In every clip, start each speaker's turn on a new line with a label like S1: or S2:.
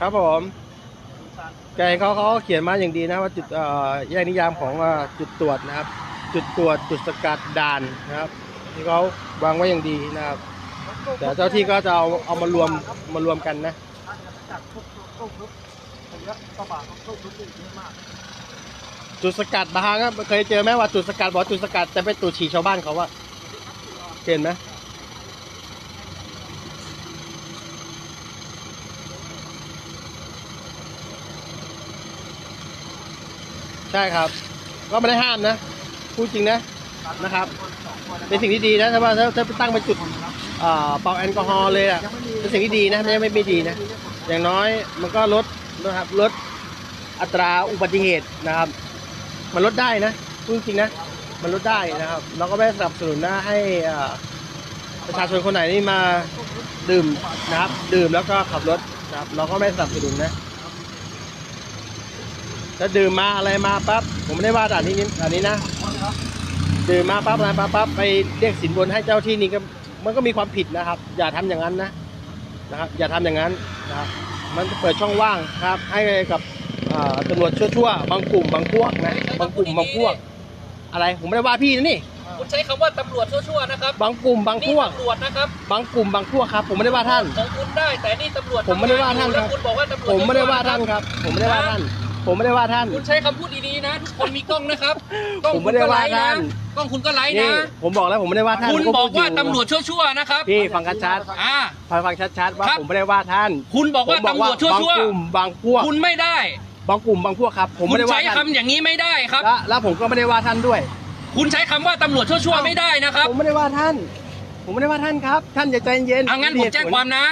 S1: ครับผมไก่เขาเขาเขียนมาอย่างดีนะว่าจุดเอ่อแยกนิยามของจุดตรวจนะครับ จุดตรวจจุดสกัดด่านนะครับ ที่เขาวางไว้อย่างดีนะครับ แต่เจ้าที่ก็จะเอาเอามารวมมารวมกันนะจุดสกัดบางครับเคยเจอไหมว่าจุดสกัดบอกจุดสกัดแต่เป็นจุดฉี่ชาวบ้านเขาว่าเห็นไหม ใช่ครับ ก็ไม่ได้ห้ามนะพูดจริงนะนะครับเป็นสิ่งที่ดีนะถ้าว่าถ้าถ้าไปตั้งเป็นจุดอ่าเป่าแอลกอฮอล์เลยอะเป็นสิ่งที่ดีนะไม่ไม่ไม่ดีนะ อย่างน้อยมันก็ลดนะครับลดอัตราอุบัติเหตุนะครับ มันลดได้นะพูดจริงนะมันลดได้นะครับ เราก็ไม่สนับสนุนนะให้ประชาชนคนไหนนี่มาดื่มนะครับ ดื่มแล้วก็ขับรถนะครับ เราก็ไม่สนับสนุนนะ ถ้าดื่มมาอะไรมาปั๊บผมไม่ได้ว่าด่านนี้นี่ด่านนี้นะดื่มมาปั๊บอะไรปั๊บปั๊บไปเรียกสินบนให้เจ้าที่นี่ก็มันก็มีความผิดนะครับ อย่าทำอย่างนั้นนะนะครับ อย่าทำอย่างนั้นนะครับมันเปิดช่องว่างครับ ให้กับอ่าตำรวจชั่วๆบางกลุ่มบางพวกนะบางกลุ่มบางพวก อะไรผมไม่ได้ว่าพี่นะนี่
S2: คุณใช้คำว่าตำรวจชั่วๆนะครับ
S1: บางกลุ่มบางพ
S2: นี่
S1: วก
S2: ตำรวจนะครับ
S1: บางกลุ่มบางพวกครับ ผมไม่ได้ว่าท่าน
S2: ของคุณได้แต่นี่ตำรวจ
S1: ผมไม่ได้ว่าท่านครับ
S2: แล้วคุณบอกว่าตำรวจ
S1: ผมไม่ได้ว่า
S2: ชั่
S1: ท่าน
S2: ๆะ
S1: ครับ ผมไม่ได้ว่าท่าน ผมไม่ได้ว่าท่าน
S2: คุณใช้คำพูดดีๆนะทุกคนมีกล้องนะครับกล้อง
S1: ผมไม่ได้ว่าท่าน
S2: กล้องคุณก็ไลฟ์
S1: นี่
S2: นะ
S1: ผมบอกแล้วผมไม่ได้ว่าท่าน
S2: คุณ
S1: ผม
S2: บอก
S1: พูด
S2: ว่า
S1: ยู่
S2: ตำรวจชั่วๆนะครับ
S1: พี่ฟังชัด
S2: อ่า
S1: ๆฟังฟังชัดๆว่า
S2: ครับ
S1: ผมไม่ได้ว่าท่าน
S2: คุณบอกว่า
S1: ผม
S2: ตำรวจชั่
S1: บาง
S2: ว
S1: กลุ่มบางพวก
S2: ๆคุณไม่ได้
S1: บางกลุ่มบางพวกครับ ผม
S2: คุ
S1: ไม่
S2: ณ
S1: ได้ว่า
S2: ใช้
S1: ท่าน
S2: คำอย่างนี้ไม่ได้ครับ
S1: และแล้วผมก็ไม่ได้ว่าท่านด้วย
S2: คุณใช้คำว่าตำรวจชั่วๆไม่ได้นะครับ
S1: ผมไม่ได้ว่าท่าน ผมไม่ได้ว่าท่านครับ ท่านอย่าใจเย็น
S2: เอางั้นผมแจ้งความนะ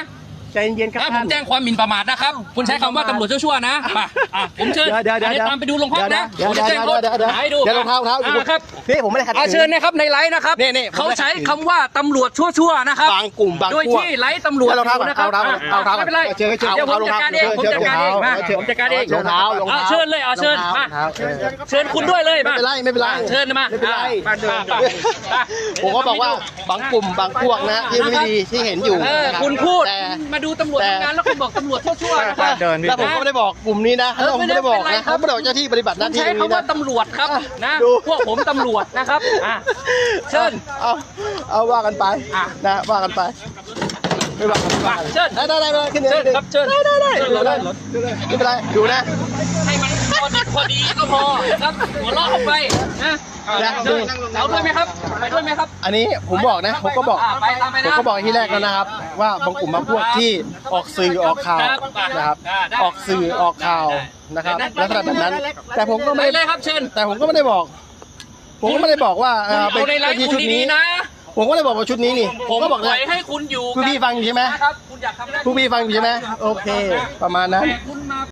S1: ใจเย็นครับ
S2: ถ้าผ
S1: ท่ามน
S2: แจ้งความหมิ่นประมาทนะครับ คุณใช้คำว่าตำรวจชั่วๆนะมาอะผมเชิญ
S1: เดี๋ยวเดี๋ยวเดี๋ยว
S2: อันนี้ตามไปดูโรงพักนะ
S1: เดี๋ยว
S2: ผม
S1: เดี๋ยว
S2: จะแจ้ง
S1: เดี๋ยวเดี๋ยวเดี๋ยว
S2: ให้ดู
S1: เดี๋ยวรองเท้ารองเท้า
S2: อะครับ
S1: พี่ผมไม่ได้ขัด
S2: อา
S1: ขืน
S2: เชิญนะครับในไลฟ์นะครับ
S1: นี่นี่ผม
S2: เขา
S1: ไม่ได้
S2: ใช้
S1: ขัดขืน
S2: คำว่าตำรวจชั่วๆนะครับ
S1: บางกลุ่มบาง
S2: โดย
S1: พวก
S2: ที่ไลฟ์ตำรวจ
S1: เอารองเท้าก่อน
S2: นะครับ
S1: เอารองเท้าก่อน
S2: ไม่เป็นไร
S1: เชิญเชิญ
S2: เดี๋ยวผมจัดการเองผม
S1: เชิญ
S2: จัดการเองมา
S1: เชิญ
S2: ผมจัดการเอง
S1: รองเท้ารองเท้า
S2: อะเชิญเลยเอาเชิญ
S1: รอง
S2: มา
S1: เท้ารองเท้าเออ
S2: เชิญคุณด้วยเลย
S1: ไม่
S2: มา
S1: เป็นไรไม่เป็นไร
S2: อะเชิญมา
S1: ไม่เป็นไร
S2: อะมามามา
S1: ผมก็บอกว่าบางกลุ่มบางพวกนะที่ไม่ดีที่เห็นอยู่
S2: เออ
S1: นะครับ
S2: คุณพูด
S1: แต่
S2: มาดูตำรวจ
S1: แต่
S2: ทำงานแล้วคุณบอกตำรวจชั่วๆนะครับ
S1: แล้วผมก็ไม่ได้บอกกลุ่มนี้นะ
S2: เออ
S1: แล้วผมไม่ได้บอก
S2: ไม่เป็นไร
S1: นะครับไม่ได้บอกเจ้าที่ปฏิบัติห
S2: คุ
S1: น้า
S2: ณ
S1: ที่
S2: ใช้
S1: ตรงนี้
S2: คำว่า
S1: นะ
S2: ตำรวจครับ
S1: อะ
S2: นะ
S1: ดู
S2: พวกผมตำรวจนะครับอะเชิญ
S1: เอาเอาว่ากันไป
S2: อะ
S1: นะว่ากันไปไม่ว่ากันไม่ว่ากัน
S2: เชิญ
S1: ได้ได้ได้ได้ขึ้น
S2: เชิญครับเชิญ
S1: ได้ได้ได้
S2: เชิญ
S1: ดูได้
S2: รถ
S1: ดูได้ไม่เป็นไรดูนะ
S2: ให้มันพอดีพอดีก็พอนะครับหัวเราะออกไปนะ เชิญเอาด้วยไหมครับไปด้วยไหมครับ
S1: อันนี้ผมบอกนะ ผมก็บอก
S2: อะไปตามไป
S1: ผม
S2: นะ
S1: ก็บอกที่แรกแล้วนะครับ ว่าบางกลุ่มบางพวกที่ออกสื่อออกข่าว
S2: ครับ
S1: นะครับ
S2: ได้ได้
S1: ออกสื่อออกข่าวนะครับ
S2: ได้
S1: ลักษณะแบบนั้น แต่ผมก็
S2: ไป
S1: ไม่
S2: เลยครับเชิญ
S1: แต่ผมก็ไม่ได้บอก ผมก็ไม่ได้บอกว่าเอ่อ
S2: คุณเอาในไลฟ์
S1: ที่
S2: คุณ
S1: ชุดนี้
S2: ดีๆนะ
S1: ผมก็เลยบอกว่าชุดนี้นี่
S2: ผม
S1: ก็บอก
S2: ป
S1: เล
S2: ล่อยยให้คุณอยู่
S1: คุณพี่ฟังอยู่ใช่ไหม
S2: นะครับคุณอยากทำได้
S1: คุณพี่ฟังอยู่ใช่ไหมโอเค ประมาณนั้น
S2: แต่คุณมา